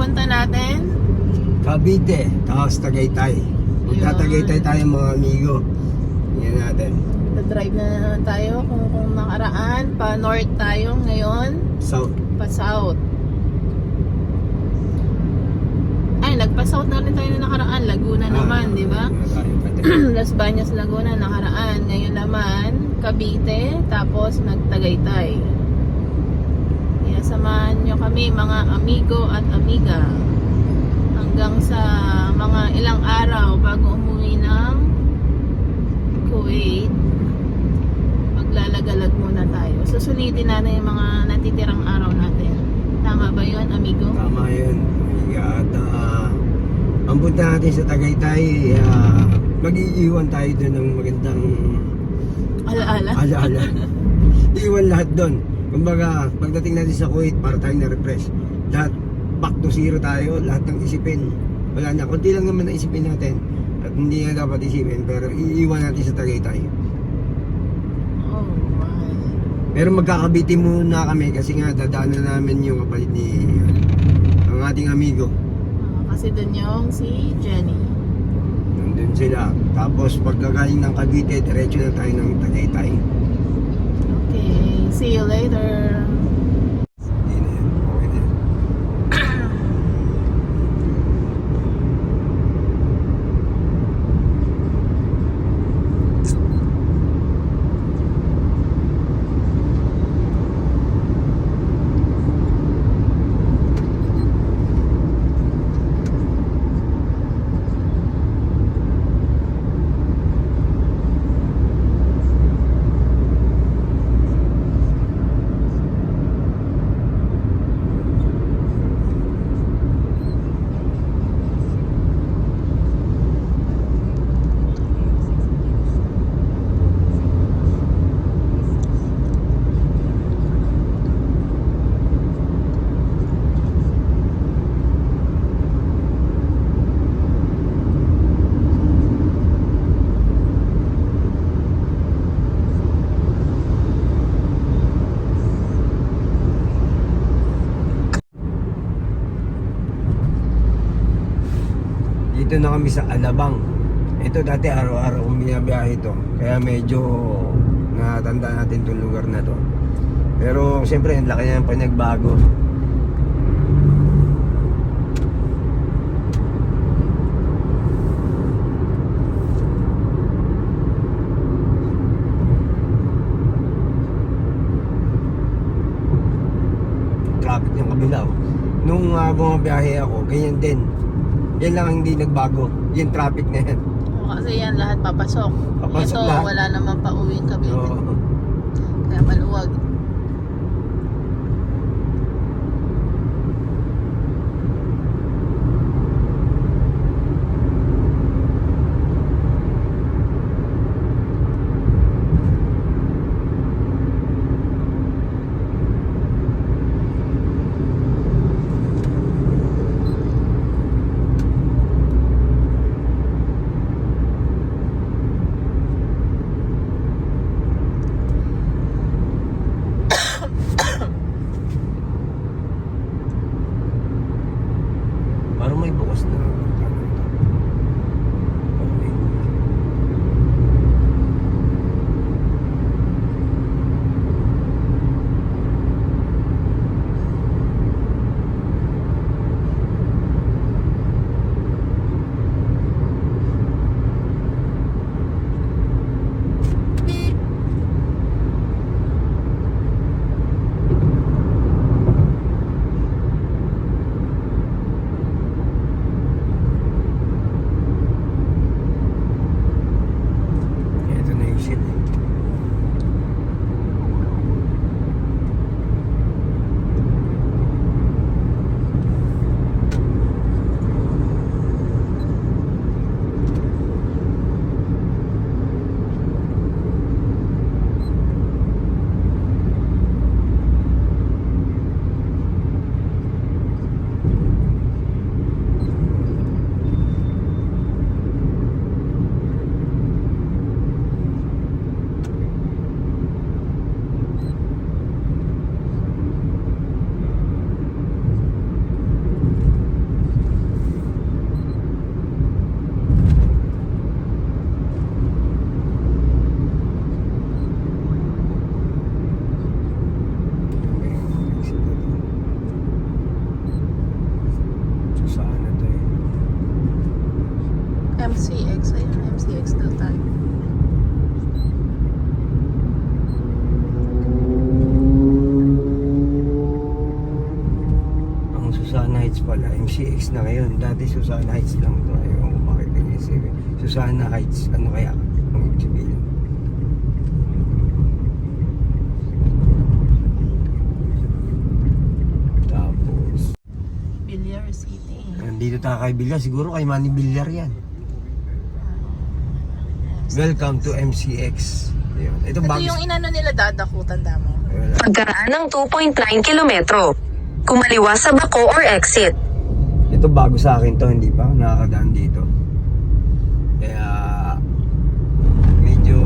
pupunta natin? Cavite, tapos Tagaytay. Punta Yun. Tagaytay tayo mga amigo. Yan natin. drive na naman tayo kung, kung nakaraan. Pa north tayo ngayon. South. Pa south. Ay, nagpa south na rin tayo na nakaraan. Laguna naman, Ah, di ba? Las Bañas, Laguna nakaraan. Ngayon naman, Cavite, tapos nagtagaytay. Kaya samahan nyo kami mga amigo at amiga hanggang sa mga ilang araw bago umuwi ng Kuwait. Maglalagalag muna tayo. Susulitin natin yung mga natitirang araw natin. Tama ba yun, amigo? Tama yun. At uh, ang punta natin sa Tagaytay, uh, mag-iiwan tayo doon ng magandang Alaala. alaala. Iwan lahat doon. Kumbaga, pagdating natin sa Kuwait, para tayo na-refresh. Lahat, back to zero tayo, lahat ng isipin. Wala na, konti lang naman na isipin natin. At hindi na dapat isipin, pero iiwan natin sa Tagaytay. Oh, my. Pero magkakabiti muna kami kasi nga dadaanan namin yung kapalit ni ang ating amigo. Ah, kasi dun yung si Jenny. Nandun sila. Tapos pagkagaling ng Cavite, diretso na tayo ng Tagaytay. See you later. Dito na kami sa Alabang. Ito dati araw-araw kong binabiyahe ito. Kaya medyo natanda natin itong lugar na to. Pero siyempre, ang laki ng panagbago. Traffic yung kabila. Nung uh, bumabiyahe ako, ganyan din. Yan lang ang hindi nagbago. Yung traffic na yan. O, kasi yan lahat papasok. Papasok Ito, lahat. wala naman pa uwing Cavite. Oo. Kaya maluwag. may bukas na. Heights na ngayon. Dati Susana Heights lang ito. Ayaw ko bakit ganyan isipin. Susana Heights. Ano kaya? Ang ibig sabihin. Tapos, Villar City. nandito tayo kay Villar. Siguro kay Manny Villar yan. Welcome to MCX. Yun. Ito, Ito yung inano nila dadakutan damo. Wala. Pagkaraan ng 2.9 kilometro. Kumaliwa sa bako or exit. Ito bago sa akin to, hindi pa nakakadaan dito. Kaya medyo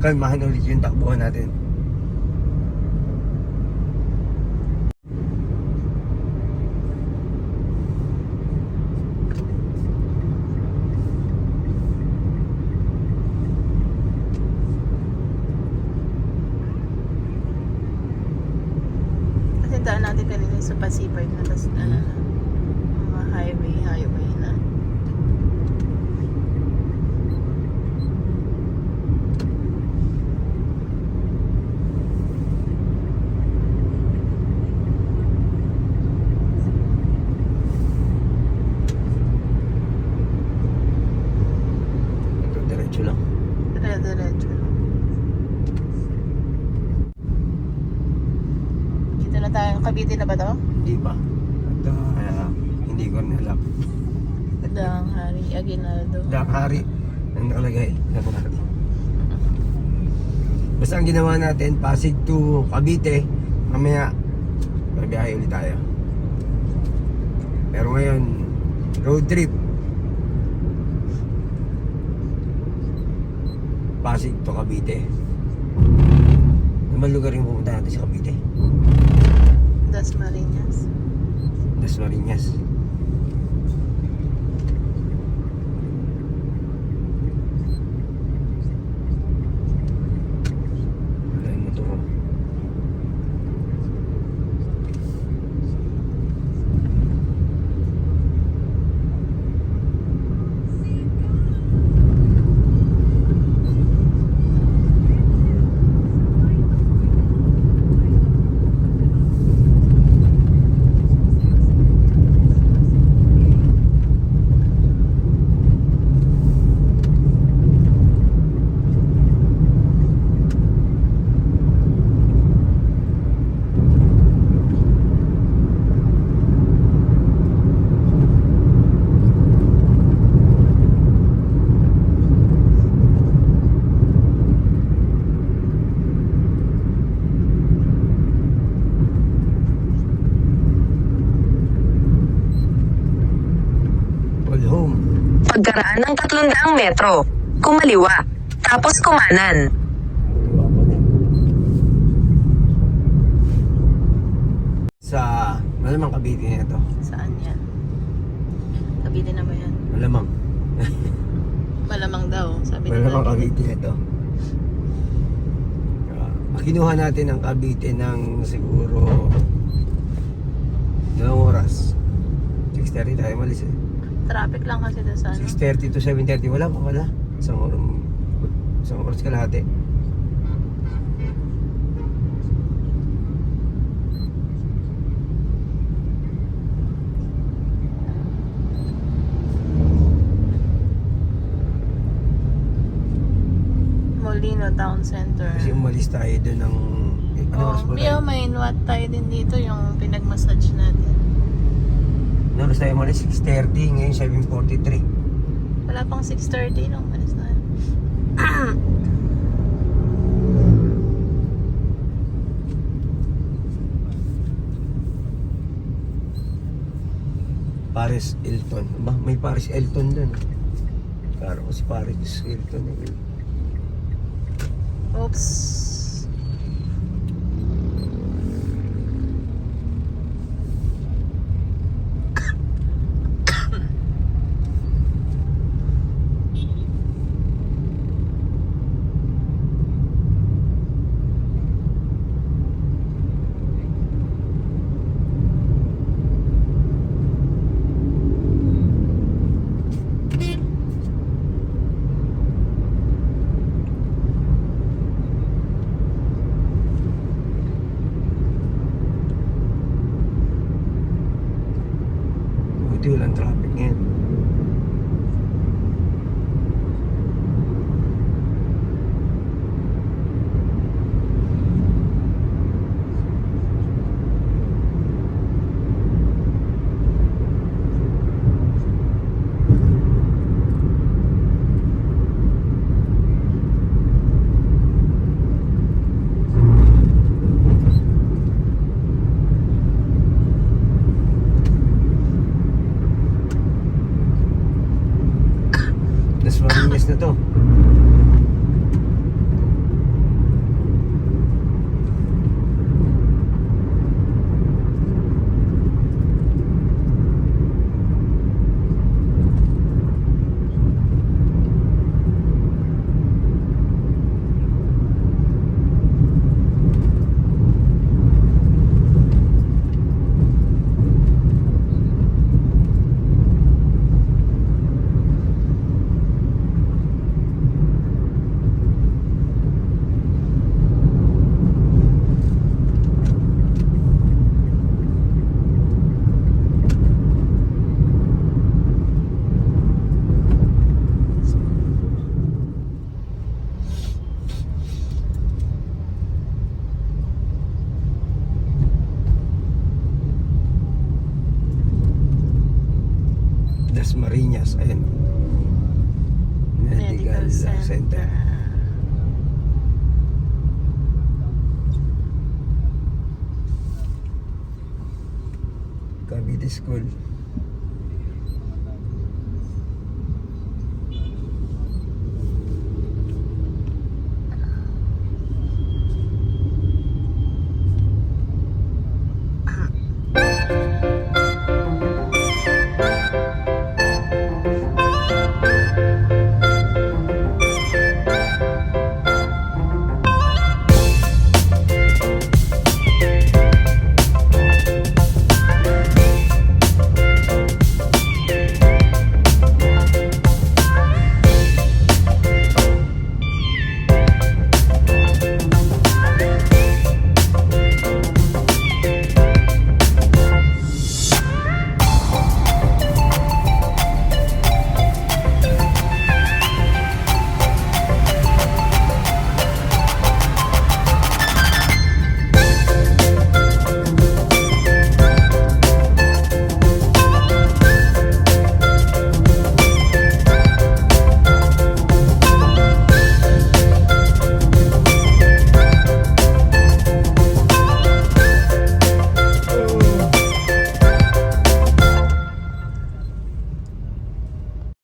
kalmahan ulit yung takbuhan natin. Kasi daan natin kanina sa Pasipay na tas ano na. Mga highway, highway na. Ito diretso lang. Dire-diretso. Dito na tayo. Cavite na ba to? Hindi pa. At ah, hindi ko rin alam. Dang Hari Aguinaldo. Dak Hari ang nakalagay. Dak Hari. Basta ang ginawa natin, Pasig to Cavite, mamaya babiyahe ulit tayo. Pero ngayon, road trip. Pasig to Cavite. Naman lugar yung pupunta natin sa Cavite. Dasmariñas. Das Marinas. Wala yung motor ko. All home. Pagkaraan ng 300 metro. Kumaliwa. Tapos kumanan. Sa malamang Cavite na ito. Saan yan? Cavite na ba yan? Malamang. Malamang daw. Sabi nila. Malamang Cavite na ito. Uh, kinuha natin ang Cavite ng siguro dalawang oras. 6.30 tayo malis eh. Traffic lang kasi doon sa ano. 6.30 to 7.30. Wala pa wala. Isang oras. Isang oras kalahati. Molino Town Center. Kasi umalis tayo doon ng... Ano oras Oh, ba tayo? may what tayo din dito yung pinag-massage natin. Oras tayo umalis? 6.30. Ngayon 7.43. Wala pang 6.30 nung malis na. Paris Hilton. Ba, may Paris Hilton doon. Klaro ko si Paris Hilton. eh. Oops. na to. Marinas. Ayan. Medical, Center. Cavite School.